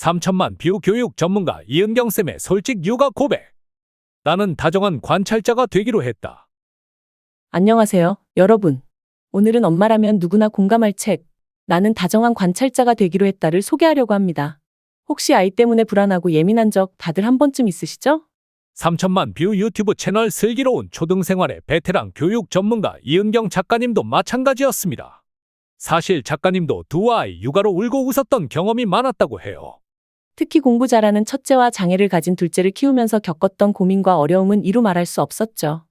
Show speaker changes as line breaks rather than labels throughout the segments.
3천만 뷰 교육 전문가 이은경쌤의 솔직 육아 고백. 나는 다정한 관찰자가 되기로 했다.
안녕하세요, 여러분. 오늘은 엄마라면 누구나 공감할 책, 나는 다정한 관찰자가 되기로 했다를 소개하려고 합니다. 혹시 아이 때문에 불안하고 예민한 적 다들 한 번쯤 있으시죠?
3천만 뷰 유튜브 채널 슬기로운 초등생활의 베테랑 교육 전문가 이은경 작가님도 마찬가지였습니다. 사실 작가님도 두 아이 육아로 울고 웃었던 경험이 많았다고 해요.
특히 공부 잘하는 첫째와 장애를 가진 둘째를 키우면서 겪었던 고민과 어려움은 이루 말할 수 없었죠.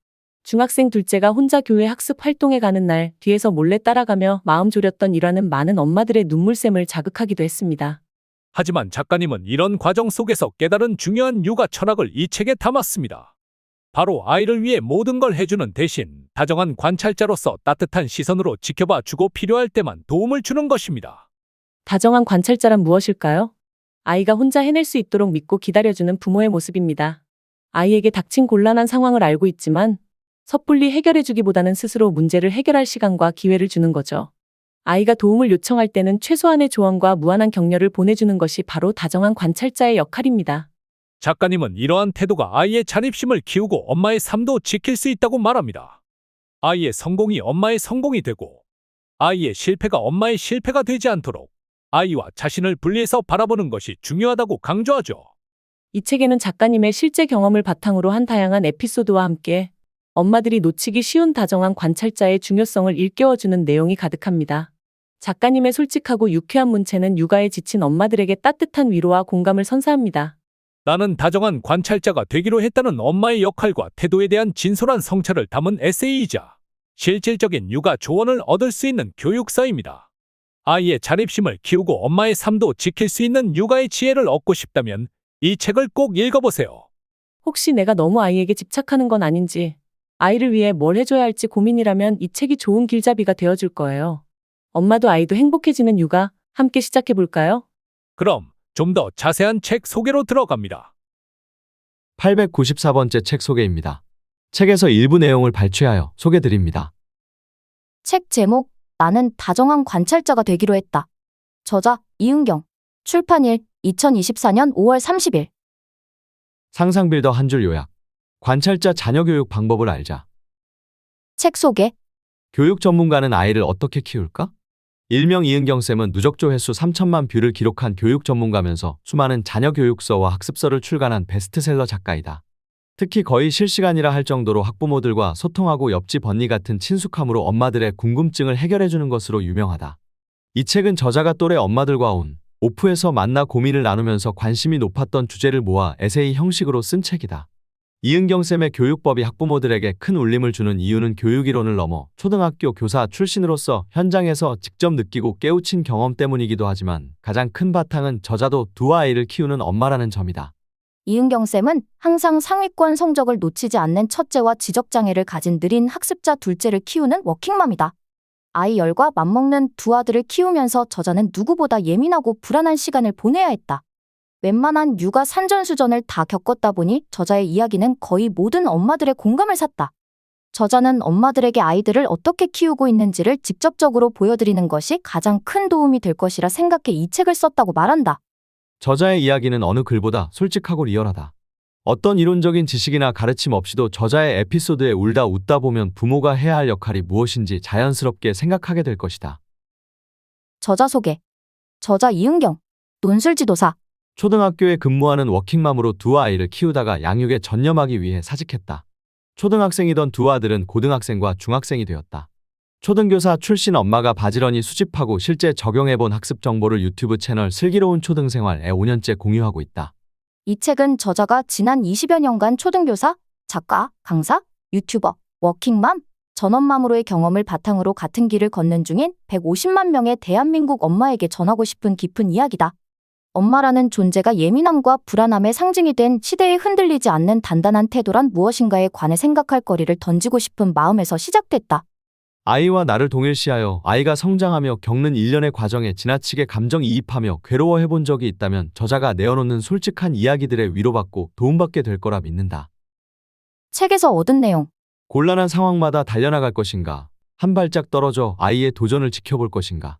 중학생 둘째가 혼자 교회 학습 활동에 가는 날 뒤에서 몰래 따라가며 마음 졸였던 일화는 많은 엄마들의 눈물샘을 자극하기도 했습니다.
하지만 작가님은 이런 과정 속에서 깨달은 중요한 육아 철학을 이 책에 담았습니다. 바로 아이를 위해 모든 걸 해주는 대신 다정한 관찰자로서 따뜻한 시선으로 지켜봐 주고 필요할 때만 도움을 주는 것입니다.
다정한 관찰자란 무엇일까요? 아이가 혼자 해낼 수 있도록 믿고 기다려주는 부모의 모습입니다. 아이에게 닥친 곤란한 상황을 알고 있지만 섣불리 해결해주기보다는 스스로 문제를 해결할 시간과 기회를 주는 거죠. 아이가 도움을 요청할 때는 최소한의 조언과 무한한 격려를 보내주는 것이 바로 다정한 관찰자의 역할입니다.
작가님은 이러한 태도가 아이의 자립심을 키우고 엄마의 삶도 지킬 수 있다고 말합니다. 아이의 성공이 엄마의 성공이 되고 아이의 실패가 엄마의 실패가 되지 않도록 아이와 자신을 분리해서 바라보는 것이 중요하다고 강조하죠.
이 책에는 작가님의 실제 경험을 바탕으로 한 다양한 에피소드와 함께 엄마들이 놓치기 쉬운 다정한 관찰자의 중요성을 일깨워주는 내용이 가득합니다. 작가님의 솔직하고 유쾌한 문체는 육아에 지친 엄마들에게 따뜻한 위로와 공감을 선사합니다.
나는 다정한 관찰자가 되기로 했다는 엄마의 역할과 태도에 대한 진솔한 성찰을 담은 에세이이자 실질적인 육아 조언을 얻을 수 있는 교육서입니다. 아이의 자립심을 키우고 엄마의 삶도 지킬 수 있는 육아의 지혜를 얻고 싶다면 이 책을 꼭 읽어보세요.
혹시 내가 너무 아이에게 집착하는 건 아닌지, 아이를 위해 뭘 해줘야 할지 고민이라면 이 책이 좋은 길잡이가 되어줄 거예요. 엄마도 아이도 행복해지는 육아, 함께 시작해볼까요?
그럼 좀 더 자세한 책 소개로 들어갑니다.
894번째 책 소개입니다. 책에서 일부 내용을 발췌하여 소개드립니다.
책 제목 나는 다정한 관찰자가 되기로 했다. 저자 이은경. 출판일 2024년 5월 30일.
상상 빌더 한 줄 요약. 관찰자 자녀 교육 방법을 알자.
책 소개.
교육 전문가는 아이를 어떻게 키울까? 일명 이은경 쌤은 누적조 횟수 3천만 뷰를 기록한 교육 전문가면서 수많은 자녀 교육서와 학습서를 출간한 베스트셀러 작가이다. 특히 거의 실시간이라 할 정도로 학부모들과 소통하고 옆집 언니 같은 친숙함으로 엄마들의 궁금증을 해결해주는 것으로 유명하다. 이 책은 저자가 또래 엄마들과 온 오프에서 만나 고민을 나누면서 관심이 높았던 주제를 모아 에세이 형식으로 쓴 책이다. 이은경쌤의 교육법이 학부모들에게 큰 울림을 주는 이유는 교육이론을 넘어 초등학교 교사 출신으로서 현장에서 직접 느끼고 깨우친 경험 때문이기도 하지만 가장 큰 바탕은 저자도 두 아이를 키우는 엄마라는 점이다.
이은경 쌤은 항상 상위권 성적을 놓치지 않는 첫째와 지적장애를 가진 느린 학습자 둘째를 키우는 워킹맘이다. 아이 열과 맞먹는 두 아들을 키우면서 저자는 누구보다 예민하고 불안한 시간을 보내야 했다. 웬만한 육아 산전수전을 다 겪었다 보니 저자의 이야기는 거의 모든 엄마들의 공감을 샀다. 저자는 엄마들에게 아이들을 어떻게 키우고 있는지를 직접적으로 보여드리는 것이 가장 큰 도움이 될 것이라 생각해 이 책을 썼다고 말한다.
저자의 이야기는 어느 글보다 솔직하고 리얼하다. 어떤 이론적인 지식이나 가르침 없이도 저자의 에피소드에 울다 웃다 보면 부모가 해야 할 역할이 무엇인지 자연스럽게 생각하게 될 것이다.
저자 소개. 저자 이은경. 논술지도사.
초등학교에 근무하는 워킹맘으로 두 아이를 키우다가 양육에 전념하기 위해 사직했다. 초등학생이던 두 아들은 고등학생과 중학생이 되었다. 초등교사 출신 엄마가 바지런히 수집하고 실제 적용해본 학습 정보를 유튜브 채널 슬기로운 초등생활에 5년째 공유하고 있다.
이 책은 저자가 지난 20여 년간 초등교사, 작가, 강사, 유튜버, 워킹맘, 전엄맘으로의 경험을 바탕으로 같은 길을 걷는 중인 150만 명의 대한민국 엄마에게 전하고 싶은 깊은 이야기다. 엄마라는 존재가 예민함과 불안함의 상징이 된 시대에 흔들리지 않는 단단한 태도란 무엇인가에 관해 생각할 거리를 던지고 싶은 마음에서 시작됐다.
아이와 나를 동일시하여 아이가 성장하며 겪는 일련의 과정에 지나치게 감정이입하며 괴로워해 본 적이 있다면 저자가 내어놓는 솔직한 이야기들에 위로받고 도움받게 될 거라 믿는다.
책에서 얻은 내용.
곤란한 상황마다 달려나갈 것인가? 한 발짝 떨어져 아이의 도전을 지켜볼 것인가?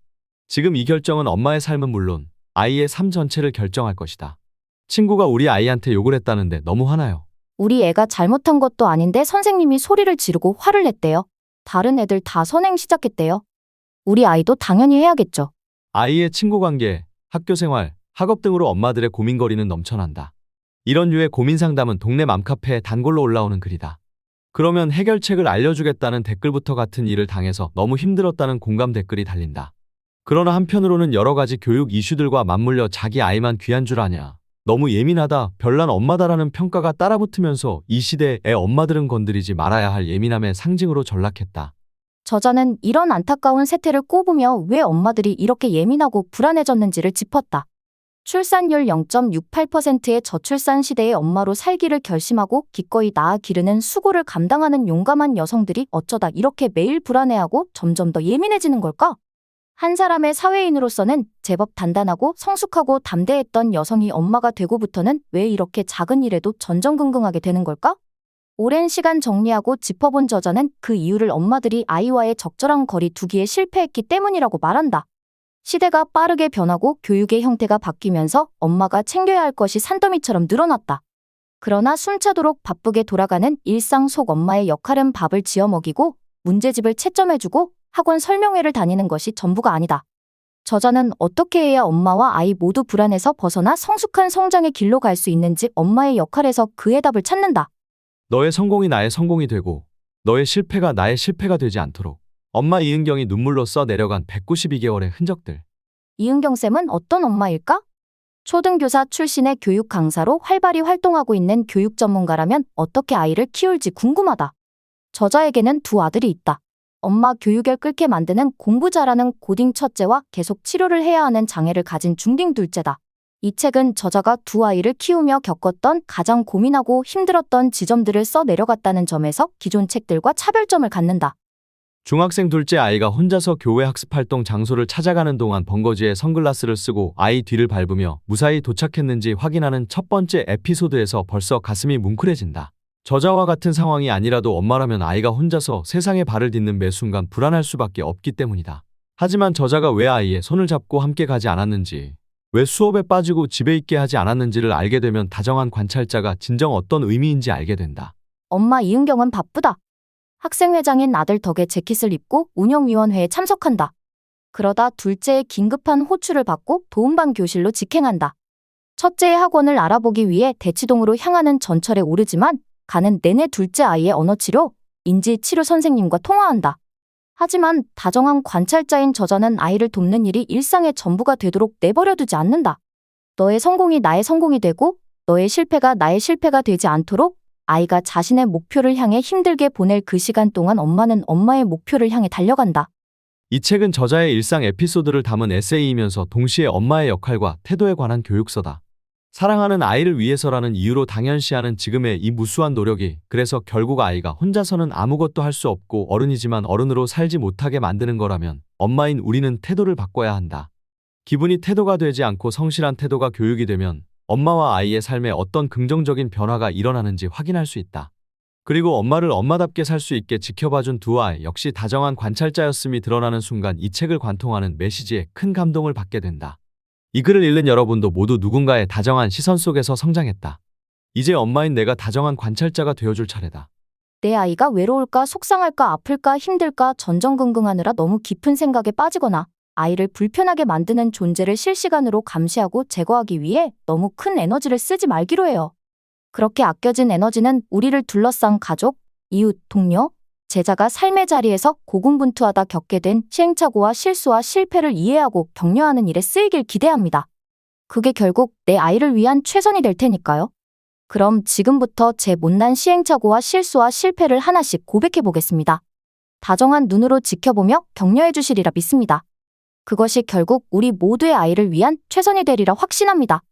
지금 이 결정은 엄마의 삶은 물론 아이의 삶 전체를 결정할 것이다. 친구가 우리 아이한테 욕을 했다는데 너무 화나요.
우리 애가 잘못한 것도 아닌데 선생님이 소리를 지르고 화를 냈대요. 다른 애들 다 선행 시작했대요. 우리 아이도 당연히 해야겠죠.
아이의 친구 관계, 학교 생활, 학업 등으로 엄마들의 고민거리는 넘쳐난다. 이런 류의 고민 상담은 동네 맘카페에 단골로 올라오는 글이다. 그러면 해결책을 알려주겠다는 댓글부터 같은 일을 당해서 너무 힘들었다는 공감 댓글이 달린다. 그러나 한편으로는 여러 가지 교육 이슈들과 맞물려 자기 아이만 귀한 줄 아냐. 너무 예민하다, 별난 엄마다라는 평가가 따라붙으면서 이 시대의 애 엄마들은 건드리지 말아야 할 예민함의 상징으로 전락했다.
저자는 이런 안타까운 세태를 꼽으며 왜 엄마들이 이렇게 예민하고 불안해졌는지를 짚었다. 출산율 0.68%의 저출산 시대의 엄마로 살기를 결심하고 기꺼이 낳아 기르는 수고를 감당하는 용감한 여성들이 어쩌다 이렇게 매일 불안해하고 점점 더 예민해지는 걸까? 한 사람의 사회인으로서는 제법 단단하고 성숙하고 담대했던 여성이 엄마가 되고부터는 왜 이렇게 작은 일에도 전전긍긍하게 되는 걸까? 오랜 시간 정리하고 짚어본 저자는 그 이유를 엄마들이 아이와의 적절한 거리 두기에 실패했기 때문이라고 말한다. 시대가 빠르게 변하고 교육의 형태가 바뀌면서 엄마가 챙겨야 할 것이 산더미처럼 늘어났다. 그러나 숨차도록 바쁘게 돌아가는 일상 속 엄마의 역할은 밥을 지어 먹이고 문제집을 채점해주고 학원 설명회를 다니는 것이 전부가 아니다. 저자는 어떻게 해야 엄마와 아이 모두 불안에서 벗어나 성숙한 성장의 길로 갈 수 있는지 엄마의 역할에서 그 해 답을 찾는다.
너의 성공이 나의 성공이 되고 너의 실패가 나의 실패가 되지 않도록 엄마 이은경이 눈물로 써 내려간 192개월의 흔적들.
이은경 쌤은 어떤 엄마일까? 초등교사 출신의 교육 강사로 활발히 활동하고 있는 교육 전문가라면 어떻게 아이를 키울지 궁금하다. 저자에게는 두 아들이 있다. 엄마 교육을 끓게 만드는 공부 잘하는 고딩 첫째와 계속 치료를 해야 하는 장애를 가진 중딩 둘째다. 이 책은 저자가 두 아이를 키우며 겪었던 가장 고민하고 힘들었던 지점들을 써 내려갔다는 점에서 기존 책들과 차별점을 갖는다.
중학생 둘째 아이가 혼자서 교회 학습 활동 장소를 찾아가는 동안 번거지에 선글라스를 쓰고 아이 뒤를 밟으며 무사히 도착했는지 확인하는 첫 번째 에피소드에서 벌써 가슴이 뭉클해진다. 저자와 같은 상황이 아니라도 엄마라면 아이가 혼자서 세상에 발을 딛는 매 순간 불안할 수밖에 없기 때문이다. 하지만 저자가 왜 아이의 손을 잡고 함께 가지 않았는지, 왜 수업에 빠지고 집에 있게 하지 않았는지를 알게 되면 다정한 관찰자가 진정 어떤 의미인지 알게 된다.
엄마 이은경은 바쁘다. 학생회장인 아들 덕에 재킷을 입고 운영위원회에 참석한다. 그러다 둘째의 긴급한 호출을 받고 도움반 교실로 직행한다. 첫째의 학원을 알아보기 위해 대치동으로 향하는 전철에 오르지만 가는 내내 둘째 아이의 언어치료, 인지치료 선생님과 통화한다. 하지만 다정한 관찰자인 저자는 아이를 돕는 일이 일상의 전부가 되도록 내버려두지 않는다. 너의 성공이 나의 성공이 되고 너의 실패가 나의 실패가 되지 않도록 아이가 자신의 목표를 향해 힘들게 보낼 그 시간 동안 엄마는 엄마의 목표를 향해 달려간다.
이 책은 저자의 일상 에피소드를 담은 에세이이면서 동시에 엄마의 역할과 태도에 관한 교육서다. 사랑하는 아이를 위해서라는 이유로 당연시하는 지금의 이 무수한 노력이 그래서 결국 아이가 혼자서는 아무것도 할 수 없고 어른이지만 어른으로 살지 못하게 만드는 거라면 엄마인 우리는 태도를 바꿔야 한다. 기분이 태도가 되지 않고 성실한 태도가 교육이 되면 엄마와 아이의 삶에 어떤 긍정적인 변화가 일어나는지 확인할 수 있다. 그리고 엄마를 엄마답게 살 수 있게 지켜봐준 두 아이 역시 다정한 관찰자였음이 드러나는 순간 이 책을 관통하는 메시지에 큰 감동을 받게 된다. 이 글을 읽는 여러분도 모두 누군가의 다정한 시선 속에서 성장했다. 이제 엄마인 내가 다정한 관찰자가 되어줄 차례다.
내 아이가 외로울까, 속상할까, 아플까, 힘들까 전전긍긍하느라 너무 깊은 생각에 빠지거나 아이를 불편하게 만드는 존재를 실시간으로 감시하고 제거하기 위해 너무 큰 에너지를 쓰지 말기로 해요. 그렇게 아껴진 에너지는 우리를 둘러싼 가족, 이웃, 동료, 제자가 삶의 자리에서 고군분투하다 겪게 된 시행착오와 실수와 실패를 이해하고 격려하는 일에 쓰이길 기대합니다. 그게 결국 내 아이를 위한 최선이 될 테니까요. 그럼 지금부터 제 못난 시행착오와 실수와 실패를 하나씩 고백해 보겠습니다. 다정한 눈으로 지켜보며 격려해 주시리라 믿습니다. 그것이 결국 우리 모두의 아이를 위한 최선이 되리라 확신합니다.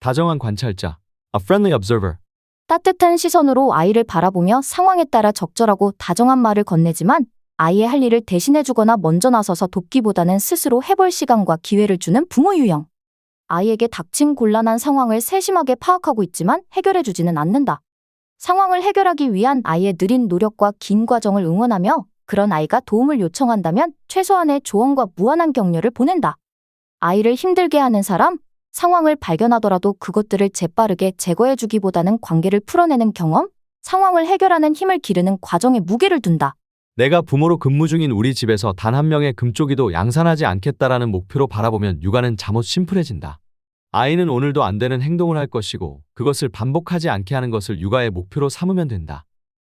다정한 관찰자, a friendly observer.
따뜻한 시선으로 아이를 바라보며 상황에 따라 적절하고 다정한 말을 건네지만 아이의 할 일을 대신해주거나 먼저 나서서 돕기보다는 스스로 해볼 시간과 기회를 주는 부모 유형. 아이에게 닥친 곤란한 상황을 세심하게 파악하고 있지만 해결해주지는 않는다. 상황을 해결하기 위한 아이의 느린 노력과 긴 과정을 응원하며 그런 아이가 도움을 요청한다면 최소한의 조언과 무한한 격려를 보낸다. 아이를 힘들게 하는 사람, 상황을 발견하더라도 그것들을 재빠르게 제거해주기보다는 관계를 풀어내는 경험, 상황을 해결하는 힘을 기르는 과정에 무게를 둔다.
내가 부모로 근무 중인 우리 집에서 단 한 명의 금쪽이도 양산하지 않겠다라는 목표로 바라보면 육아는 잠옷 심플해진다. 아이는 오늘도 안 되는 행동을 할 것이고 그것을 반복하지 않게 하는 것을 육아의 목표로 삼으면 된다.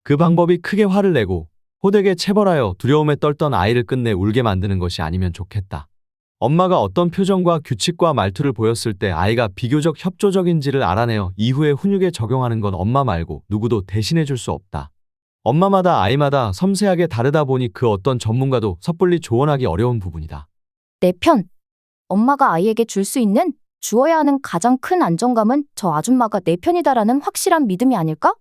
그 방법이 크게 화를 내고 호되게 체벌하여 두려움에 떨던 아이를 끝내 울게 만드는 것이 아니면 좋겠다. 엄마가 어떤 표정과 규칙과 말투를 보였을 때 아이가 비교적 협조적인지를 알아내어 이후에 훈육에 적용하는 건 엄마 말고 누구도 대신해 줄 수 없다. 엄마마다 아이마다 섬세하게 다르다 보니 그 어떤 전문가도 섣불리 조언하기 어려운 부분이다.
내 편. 엄마가 아이에게 줄 수 있는 주어야 하는 가장 큰 안정감은 저 아줌마가 내 편이다라는 확실한 믿음이 아닐까?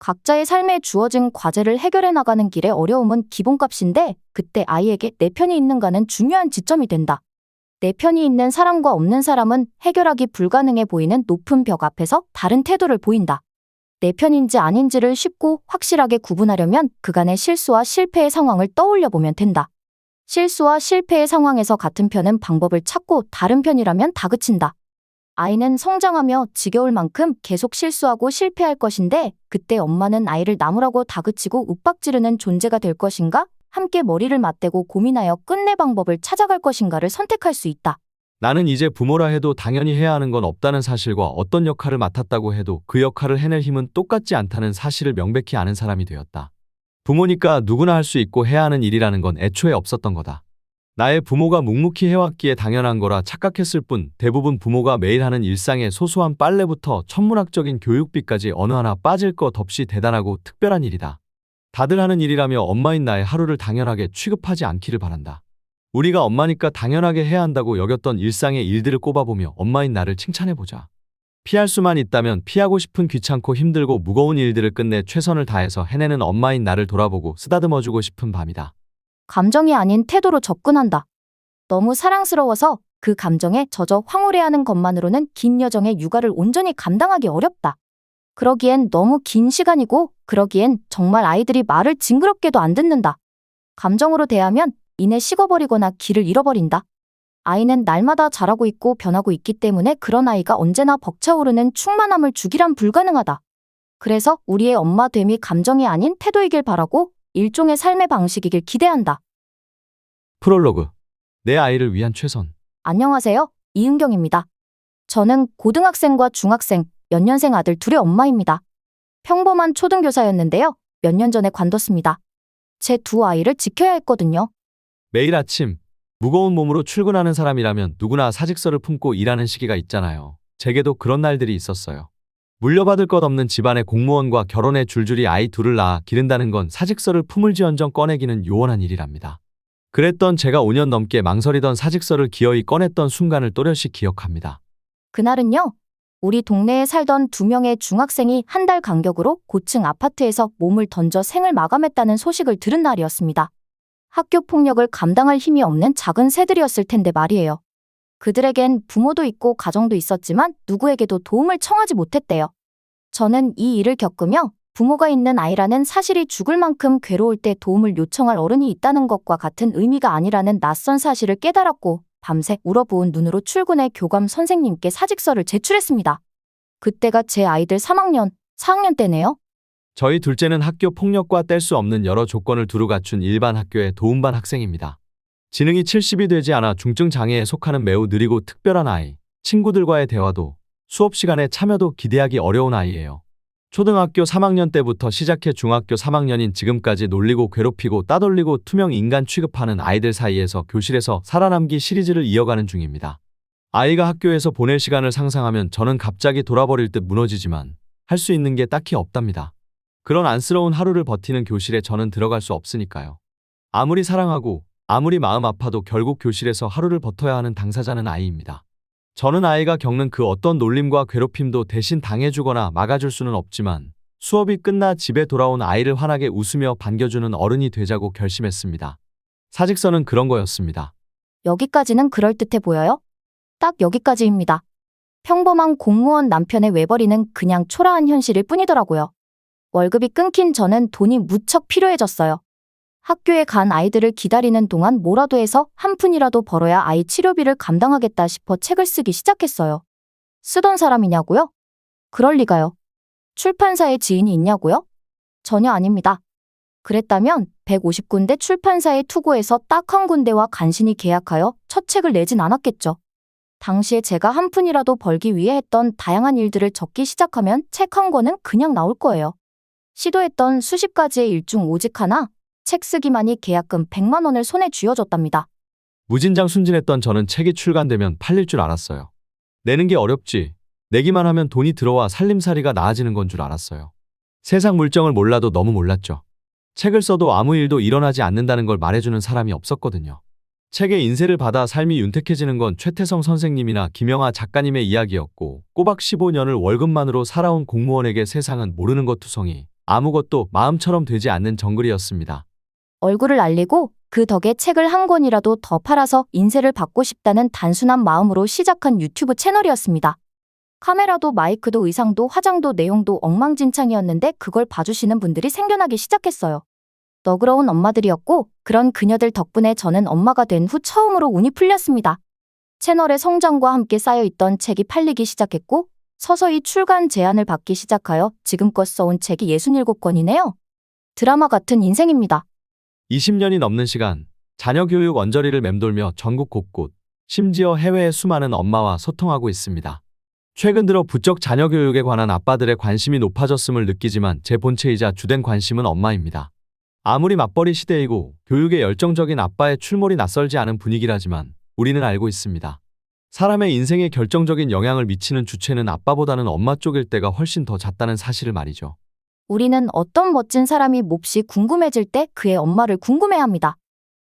각자의 삶에 주어진 과제를 해결해 나가는 길의 어려움은 기본값인데 그때 아이에게 내 편이 있는가는 중요한 지점이 된다. 내 편이 있는 사람과 없는 사람은 해결하기 불가능해 보이는 높은 벽 앞에서 다른 태도를 보인다. 내 편인지 아닌지를 쉽고 확실하게 구분하려면 그간의 실수와 실패의 상황을 떠올려 보면 된다. 실수와 실패의 상황에서 같은 편은 방법을 찾고 다른 편이라면 다그친다. 아이는 성장하며 지겨울 만큼 계속 실수하고 실패할 것인데 그때 엄마는 아이를 나무라고 다그치고 윽박지르는 존재가 될 것인가? 함께 머리를 맞대고 고민하여 끝내 방법을 찾아갈 것인가를 선택할 수 있다.
나는 이제 부모라 해도 당연히 해야 하는 건 없다는 사실과 어떤 역할을 맡았다고 해도 그 역할을 해낼 힘은 똑같지 않다는 사실을 명백히 아는 사람이 되었다. 부모니까 누구나 할 수 있고 해야 하는 일이라는 건 애초에 없었던 거다. 나의 부모가 묵묵히 해왔기에 당연한 거라 착각했을 뿐 대부분 부모가 매일 하는 일상의 소소한 빨래부터 천문학적인 교육비까지 어느 하나 빠질 것 없이 대단하고 특별한 일이다. 다들 하는 일이라며 엄마인 나의 하루를 당연하게 취급하지 않기를 바란다. 우리가 엄마니까 당연하게 해야 한다고 여겼던 일상의 일들을 꼽아보며 엄마인 나를 칭찬해보자. 피할 수만 있다면 피하고 싶은 귀찮고 힘들고 무거운 일들을 끝내 최선을 다해서 해내는 엄마인 나를 돌아보고 쓰다듬어주고 싶은 밤이다.
감정이 아닌 태도로 접근한다. 너무 사랑스러워서 그 감정에 젖어 황홀해하는 것만으로는 긴 여정의 육아를 온전히 감당하기 어렵다. 그러기엔 너무 긴 시간이고 그러기엔 정말 아이들이 말을 징그럽게도 안 듣는다. 감정으로 대하면 이내 식어버리거나 길을 잃어버린다. 아이는 날마다 자라고 있고 변하고 있기 때문에 그런 아이가 언제나 벅차오르는 충만함을 주기란 불가능하다. 그래서 우리의 엄마 됨이 감정이 아닌 태도이길 바라고 일종의 삶의 방식이길 기대한다.
프롤로그. 내 아이를 위한 최선.
안녕하세요. 이은경입니다. 저는 고등학생과 중학생, 연년생 아들 둘의 엄마입니다. 평범한 초등교사였는데요. 몇 년 전에 관뒀습니다. 제 두 아이를 지켜야 했거든요.
매일 아침 무거운 몸으로 출근하는 사람이라면 누구나 사직서를 품고 일하는 시기가 있잖아요. 제게도 그런 날들이 있었어요. 물려받을 것 없는 집안의 공무원과 결혼해 줄줄이 아이 둘을 낳아 기른다는 건 사직서를 품을지언정 꺼내기는 요원한 일이랍니다. 그랬던 제가 5년 넘게 망설이던 사직서를 기어이 꺼냈던 순간을 또렷이 기억합니다.
그날은요. 우리 동네에 살던 두 명의 중학생이 한 달 간격으로 고층 아파트에서 몸을 던져 생을 마감했다는 소식을 들은 날이었습니다. 학교 폭력을 감당할 힘이 없는 작은 새들이었을 텐데 말이에요. 그들에겐 부모도 있고 가정도 있었지만 누구에게도 도움을 청하지 못했대요. 저는 이 일을 겪으며 부모가 있는 아이라는 사실이 죽을 만큼 괴로울 때 도움을 요청할 어른이 있다는 것과 같은 의미가 아니라는 낯선 사실을 깨달았고 밤새 울어부은 눈으로 출근해 교감 선생님께 사직서를 제출했습니다. 그때가 제 아이들 3학년, 4학년 때네요.
저희 둘째는 학교 폭력과 뗄 수 없는 여러 조건을 두루 갖춘 일반 학교의 도움반 학생입니다. 지능이 70이 되지 않아 중증 장애에 속하는 매우 느리고 특별한 아이, 친구들과의 대화도 수업 시간에 참여도 기대하기 어려운 아이예요. 초등학교 3학년 때부터 시작해 중학교 3학년인 지금까지 놀리고 괴롭히고 따돌리고 투명 인간 취급하는 아이들 사이에서 교실에서 살아남기 시리즈를 이어가는 중입니다. 아이가 학교에서 보낼 시간을 상상하면 저는 갑자기 돌아버릴 듯 무너지지만 할 수 있는 게 딱히 없답니다. 그런 안쓰러운 하루를 버티는 교실에 저는 들어갈 수 없으니까요. 아무리 사랑하고 아무리 마음 아파도 결국 교실에서 하루를 버텨야 하는 당사자는 아이입니다. 저는 아이가 겪는 그 어떤 놀림과 괴롭힘도 대신 당해주거나 막아줄 수는 없지만 수업이 끝나 집에 돌아온 아이를 환하게 웃으며 반겨주는 어른이 되자고 결심했습니다. 사직서는 그런 거였습니다.
여기까지는 그럴듯해 보여요? 딱 여기까지입니다. 평범한 공무원 남편의 외벌이는 그냥 초라한 현실일 뿐이더라고요. 월급이 끊긴 저는 돈이 무척 필요해졌어요. 학교에 간 아이들을 기다리는 동안 뭐라도 해서 한 푼이라도 벌어야 아이 치료비를 감당하겠다 싶어 책을 쓰기 시작했어요. 쓰던 사람이냐고요? 그럴 리가요. 출판사에 지인이 있냐고요? 전혀 아닙니다. 그랬다면 150군데 출판사에 투고해서 딱 한 군데와 간신히 계약하여 첫 책을 내진 않았겠죠. 당시에 제가 한 푼이라도 벌기 위해 했던 다양한 일들을 적기 시작하면 책 한 권은 그냥 나올 거예요. 시도했던 수십 가지의 일 중 오직 하나, 책 쓰기만이 계약금 100만 원을 손에 쥐어줬답니다.
무진장 순진했던 저는 책이 출간되면 팔릴 줄 알았어요. 내는 게 어렵지. 내기만 하면 돈이 들어와 살림살이가 나아지는 건 줄 알았어요. 세상 물정을 몰라도 너무 몰랐죠. 책을 써도 아무 일도 일어나지 않는다는 걸 말해주는 사람이 없었거든요. 책의 인쇄를 받아 삶이 윤택해지는 건 최태성 선생님이나 김영하 작가님의 이야기였고 꼬박 15년을 월급만으로 살아온 공무원에게 세상은 모르는 것 투성이 아무것도 마음처럼 되지 않는 정글이었습니다.
얼굴을 알리고 그 덕에 책을 한 권이라도 더 팔아서 인쇄를 받고 싶다는 단순한 마음으로 시작한 유튜브 채널이었습니다. 카메라도 마이크도 의상도 화장도 내용도 엉망진창이었는데 그걸 봐주시는 분들이 생겨나기 시작했어요. 너그러운 엄마들이었고 그런 그녀들 덕분에 저는 엄마가 된 후 처음으로 운이 풀렸습니다. 채널의 성장과 함께 쌓여있던 책이 팔리기 시작했고 서서히 출간 제안을 받기 시작하여 지금껏 써온 책이 67권이네요. 드라마 같은 인생입니다.
20년이 넘는 시간, 자녀 교육 언저리를 맴돌며 전국 곳곳, 심지어 해외의 수많은 엄마와 소통하고 있습니다. 최근 들어 부쩍 자녀 교육에 관한 아빠들의 관심이 높아졌음을 느끼지만 제 본체이자 주된 관심은 엄마입니다. 아무리 맞벌이 시대이고 교육에 열정적인 아빠의 출몰이 낯설지 않은 분위기라지만 우리는 알고 있습니다. 사람의 인생에 결정적인 영향을 미치는 주체는 아빠보다는 엄마 쪽일 때가 훨씬 더 잦다는 사실을 말이죠.
우리는 어떤 멋진 사람이 몹시 궁금해질 때 그의 엄마를 궁금해합니다.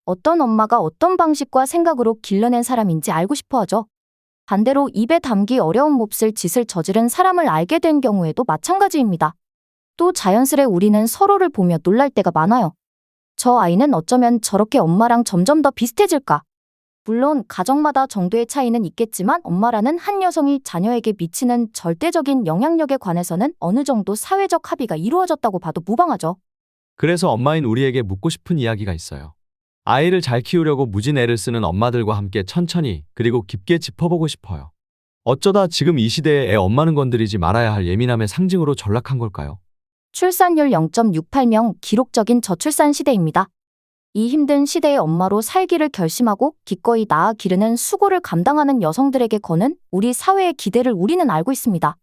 어떤 엄마가 어떤 방식과 생각으로 길러낸 사람인지 알고 싶어 하죠. 반대로 입에 담기 어려운 몹쓸 짓을 저지른 사람을 알게 된 경우에도 마찬가지입니다. 또 자연스레 우리는 서로를 보며 놀랄 때가 많아요. 저 아이는 어쩌면 저렇게 엄마랑 점점 더 비슷해질까? 물론 가정마다 정도의 차이는 있겠지만 엄마라는 한 여성이 자녀에게 미치는 절대적인 영향력에 관해서는 어느 정도 사회적 합의가 이루어졌다고 봐도 무방하죠.
그래서 엄마인 우리에게 묻고 싶은 이야기가 있어요. 아이를 잘 키우려고 무진 애를 쓰는 엄마들과 함께 천천히 그리고 깊게 짚어보고 싶어요. 어쩌다 지금 이 시대에 애 엄마는 건드리지 말아야 할 예민함의 상징으로 전락한 걸까요?
출산율 0.68명 기록적인 저출산 시대입니다. 이 힘든 시대의 엄마로 살기를 결심하고 기꺼이 낳아 기르는 수고를 감당하는 여성들에게 거는 우리 사회의 기대를 우리는 알고 있습니다.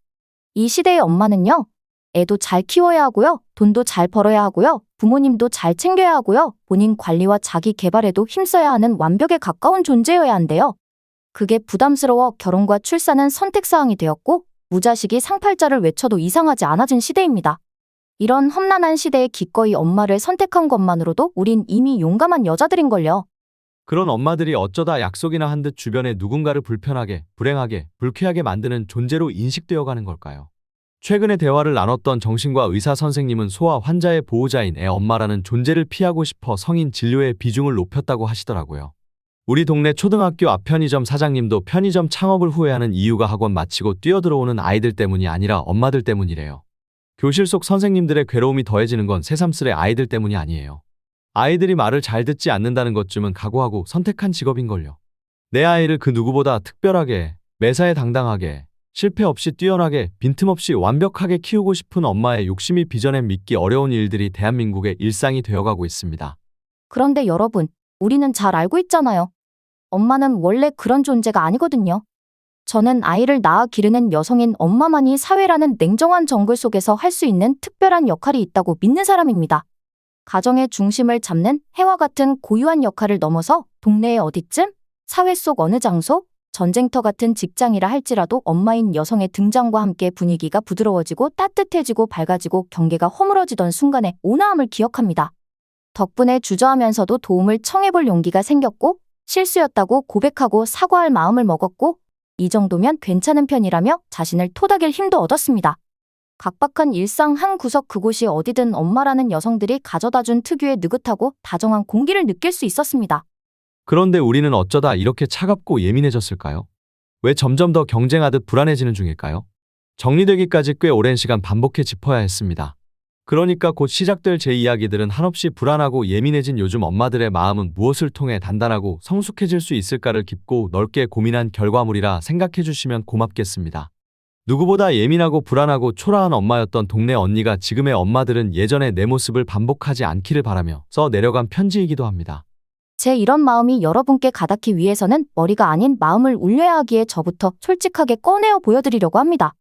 이 시대의 엄마는요, 애도 잘 키워야 하고요, 돈도 잘 벌어야 하고요, 부모님도 잘 챙겨야 하고요, 본인 관리와 자기 개발에도 힘써야 하는 완벽에 가까운 존재여야 한대요. 그게 부담스러워 결혼과 출산은 선택사항이 되었고, 무자식이 상팔자를 외쳐도 이상하지 않아진 시대입니다. 이런 험난한 시대에 기꺼이 엄마를 선택한 것만으로도 우린 이미 용감한 여자들인걸요.
그런 엄마들이 어쩌다 약속이나 한 듯 주변에 누군가를 불편하게, 불행하게, 불쾌하게 만드는 존재로 인식되어 가는 걸까요? 최근에 대화를 나눴던 정신과 의사 선생님은 소아 환자의 보호자인 애 엄마라는 존재를 피하고 싶어 성인 진료의 비중을 높였다고 하시더라고요. 우리 동네 초등학교 앞 편의점 사장님도 편의점 창업을 후회하는 이유가 학원 마치고 뛰어들어오는 아이들 때문이 아니라 엄마들 때문이래요. 교실 속 선생님들의 괴로움이 더해지는 건 새삼스레 아이들 때문이 아니에요. 아이들이 말을 잘 듣지 않는다는 것쯤은 각오하고 선택한 직업인걸요. 내 아이를 그 누구보다 특별하게, 매사에 당당하게, 실패 없이 뛰어나게, 빈틈없이 완벽하게 키우고 싶은 엄마의 욕심이 빚어낸 믿기 어려운 일들이 대한민국의 일상이 되어가고 있습니다.
그런데 여러분, 우리는 잘 알고 있잖아요. 엄마는 원래 그런 존재가 아니거든요. 저는 아이를 낳아 기르는 여성인 엄마만이 사회라는 냉정한 정글 속에서 할 수 있는 특별한 역할이 있다고 믿는 사람입니다. 가정의 중심을 잡는 해와 같은 고유한 역할을 넘어서 동네의 어디쯤, 사회 속 어느 장소, 전쟁터 같은 직장이라 할지라도 엄마인 여성의 등장과 함께 분위기가 부드러워지고 따뜻해지고 밝아지고 경계가 허물어지던 순간의 온화함을 기억합니다. 덕분에 주저하면서도 도움을 청해볼 용기가 생겼고 실수였다고 고백하고 사과할 마음을 먹었고 이 정도면 괜찮은 편이라며 자신을 토닥일 힘도 얻었습니다. 각박한 일상 한 구석 그곳이 어디든 엄마라는 여성들이 가져다 준 특유의 느긋하고 다정한 공기를 느낄 수 있었습니다.
그런데 우리는 어쩌다 이렇게 차갑고 예민해졌을까요? 왜 점점 더 경쟁하듯 불안해지는 중일까요? 정리되기까지 꽤 오랜 시간 반복해 짚어야 했습니다. 그러니까 곧 시작될 제 이야기들은 한없이 불안하고 예민해진 요즘 엄마들의 마음은 무엇을 통해 단단하고 성숙해질 수 있을까를 깊고 넓게 고민한 결과물이라 생각해 주시면 고맙겠습니다. 누구보다 예민하고 불안하고 초라한 엄마였던 동네 언니가 지금의 엄마들은 예전의 내 모습을 반복하지 않기를 바라며 써 내려간 편지이기도 합니다.
제 이런 마음이 여러분께 가닿기 위해서는 머리가 아닌 마음을 울려야 하기에 저부터 솔직하게 꺼내어 보여드리려고 합니다.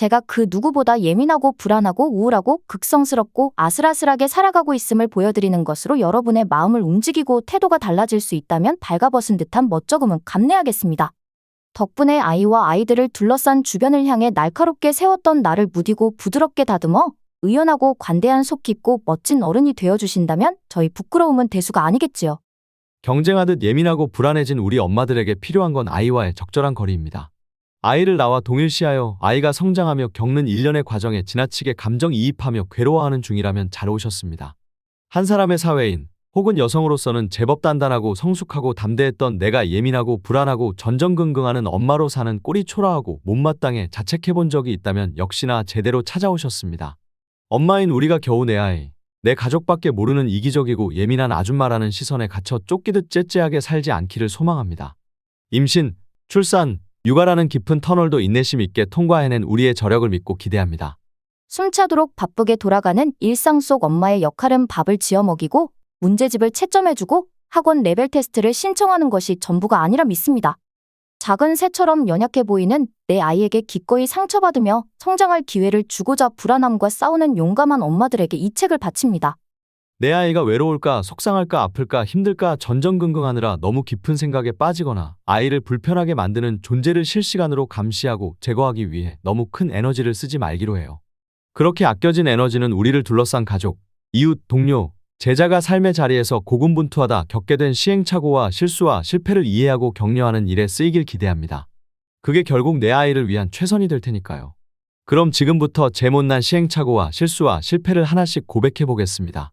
제가 그 누구보다 예민하고 불안하고 우울하고 극성스럽고 아슬아슬하게 살아가고 있음을 보여드리는 것으로 여러분의 마음을 움직이고 태도가 달라질 수 있다면 발가벗은 듯한 멋쩍음은 감내하겠습니다. 덕분에 아이와 아이들을 둘러싼 주변을 향해 날카롭게 세웠던 나를 무디고 부드럽게 다듬어 의연하고 관대한 속 깊고 멋진 어른이 되어주신다면 저희 부끄러움은 대수가 아니겠지요.
경쟁하듯 예민하고 불안해진 우리 엄마들에게 필요한 건 아이와의 적절한 거리입니다. 아이를 낳아 동일시하여 아이가 성장하며 겪는 일련의 과정에 지나치게 감정이입하며 괴로워하는 중이라면 잘 오셨습니다. 한 사람의 사회인 혹은 여성으로서는 제법 단단하고 성숙하고 담대했던 내가 예민하고 불안하고 전전긍긍하는 엄마로 사는 꼴이 초라하고 못마땅해 자책해본 적이 있다면 역시나 제대로 찾아오셨습니다. 엄마인 우리가 겨우 내 아이, 내 가족밖에 모르는 이기적이고 예민한 아줌마라는 시선에 갇혀 쫓기듯 째째하게 살지 않기를 소망합니다. 임신, 출산, 육아라는 깊은 터널도 인내심 있게 통과해낸 우리의 저력을 믿고 기대합니다.
숨차도록 바쁘게 돌아가는 일상 속 엄마의 역할은 밥을 지어 먹이고 문제집을 채점해주고 학원 레벨 테스트를 신청하는 것이 전부가 아니라 믿습니다. 작은 새처럼 연약해 보이는 내 아이에게 기꺼이 상처받으며 성장할 기회를 주고자 불안함과 싸우는 용감한 엄마들에게 이 책을 바칩니다.
내 아이가 외로울까, 속상할까, 아플까, 힘들까 전전긍긍하느라 너무 깊은 생각에 빠지거나 아이를 불편하게 만드는 존재를 실시간으로 감시하고 제거하기 위해 너무 큰 에너지를 쓰지 말기로 해요. 그렇게 아껴진 에너지는 우리를 둘러싼 가족, 이웃, 동료, 제자가 삶의 자리에서 고군분투하다 겪게 된 시행착오와 실수와 실패를 이해하고 격려하는 일에 쓰이길 기대합니다. 그게 결국 내 아이를 위한 최선이 될 테니까요. 그럼 지금부터 제 못난 시행착오와 실수와 실패를 하나씩 고백해 보겠습니다.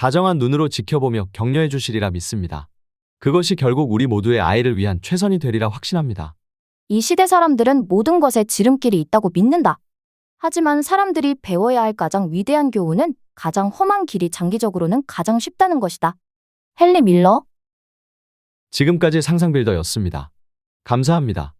다정한 눈으로 지켜보며 격려해 주시리라 믿습니다. 그것이 결국 우리 모두의 아이를 위한 최선이 되리라 확신합니다.
이 시대 사람들은 모든 것에 지름길이 있다고 믿는다. 하지만 사람들이 배워야 할 가장 위대한 교훈은 가장 험한 길이 장기적으로는 가장 쉽다는 것이다. 헨리 밀러
지금까지 상상빌더였습니다. 감사합니다.